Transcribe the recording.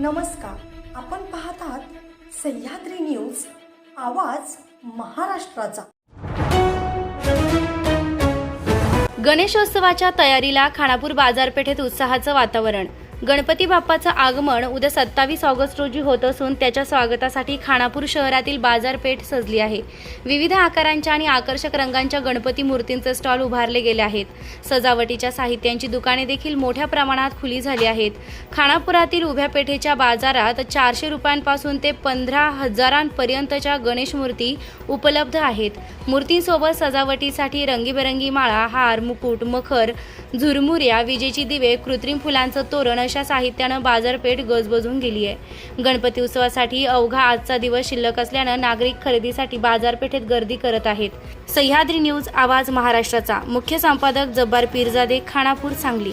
नमस्कार. आपण पाहत आहात सह्याद्री न्यूज आवाज महाराष्ट्राचा. गणेशोत्सवाच्या तयारीला खानापूर बाजारपेठेत उत्साहाचं वातावरण. गणपती बाप्पाचं आगमन उद्या सत्तावीस ऑगस्ट रोजी होत असून त्याच्या स्वागतासाठी खानापूर शहरातील बाजारपेठ सजली आहे. विविध आकारांच्या आणि आकर्षक रंगांच्या गणपती मूर्तींचे स्टॉल उभारले गेले आहेत. सजावटीच्या साहित्यांची दुकाने देखील मोठ्या प्रमाणात खुली झाली आहेत. खानापुरातील उभ्या पेठेच्या बाजारात चारशे रुपयांपासून ते पंधरा हजारांपर्यंतच्या गणेश मूर्ती उपलब्ध आहेत. मूर्तींसोबत सजावटीसाठी रंगीबेरंगी माळा हार मुकुट मखर झुरमुऱ्या विजेची दिवे कृत्रिम फुलांचं तोरण अशा साहित्यानं बाजारपेठ गजबजून गेली आहे. गणपती उत्सवासाठी अवघा आजचा दिवस शिल्लक असल्यानं नागरिक खरेदीसाठी बाजारपेठेत गर्दी करत आहेत. सह्याद्री न्यूज आवाज महाराष्ट्राचा. मुख्य संपादक जब्बार पीरजादे खानापूर सांगली.